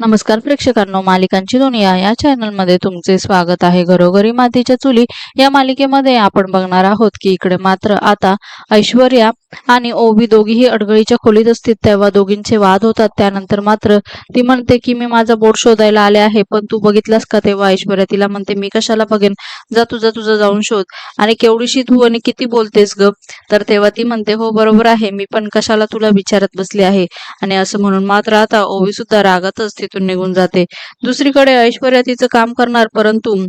नमस्कार प्रेक्षकांनो मालिकांची दुनिया या चॅनलमध्ये तुमचे स्वागत आहे. घरोघरी मातीच्या चुली या मालिकेमध्ये आपण बघणार आहोत की इकडे मात्र आता ऐश्वर्या आणि ओवी दोघीही अडगळीच्या खोलीत असतील तेव्हा दोघींचे वाद होतात. त्यानंतर मात्र ती म्हणते की मी माझा बोट शोधायला आले आहे पण तू बघितलास का? तेव्हा ऐश्वर्या तिला म्हणते मी कशाला बघेन? जा तुझा तुझं जाऊन शोध. आणि केवढीशी तू आणि किती बोलतेस ग? तर तेव्हा ती म्हणते हो बरोबर आहे. मी पण कशाला तुला विचारत बसली आहे? आणि असं म्हणून मात्र आता ओवी सुद्धा रागातच तिथून निघून जाते. दुसरीकडे ऐश्वर्या तिचं काम करणार परंतु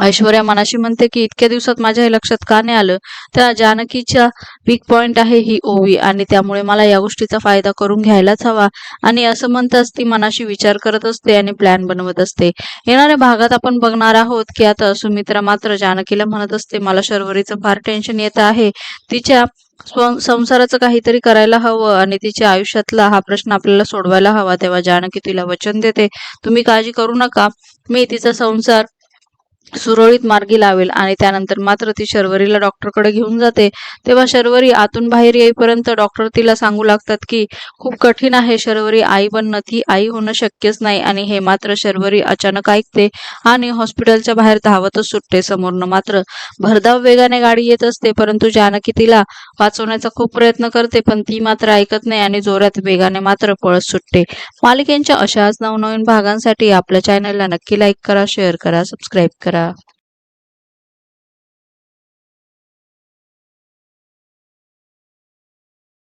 ऐश्वर्या मनाशी म्हणते की इतक्या दिवसात माझ्या हे लक्षात का नाही आलं? त्या जानकीच्या वीक पॉइंट आहे ही ओवी आणि त्यामुळे मला या गोष्टीचा फायदा करून घ्यायलाच हवा. आणि असं म्हणताच ती मनाशी विचार करत असते आणि प्लॅन बनवत असते. येणाऱ्या भागात आपण बघणार आहोत की आता सुमित्रा मात्र जानकीला म्हणत असते मला शर्वरीचं फार टेन्शन येत आहे. तिच्या संसाराचं काहीतरी करायला हवं आणि तिच्या आयुष्यातला हा प्रश्न आपल्याला सोडवायला हवा तेव्हा जानकी तिला वचन देते. तुम्ही काळजी करू नका. मी तिचा संसार सुरळीत मार्गी लावेल आणि त्यानंतर मात्र ती शर्वरीला डॉक्टरकडे घेऊन जाते. तेव्हा शर्वरी आतून बाहेर येईपर्यंत डॉक्टर तिला सांगू लागतात की खूप कठीण आहे शर्वरी आई बनणं ती आई होणं शक्यच नाही. आणि हे मात्र शर्वरी अचानक ऐकते आणि हॉस्पिटलच्या बाहेर धावतच सुटते. समोरनं मात्र भरधाव वेगाने गाडी येत असते परंतु जानकी तिला वाचवण्याचा खूप प्रयत्न करते पण ती मात्र ऐकत नाही आणि जोरात वेगाने मात्र पळत सुटते. मालिकेंच्या अशाच नवनवीन भागांसाठी आपल्या चॅनलला नक्की लाईक करा शेअर करा सबस्क्राईब करा. да.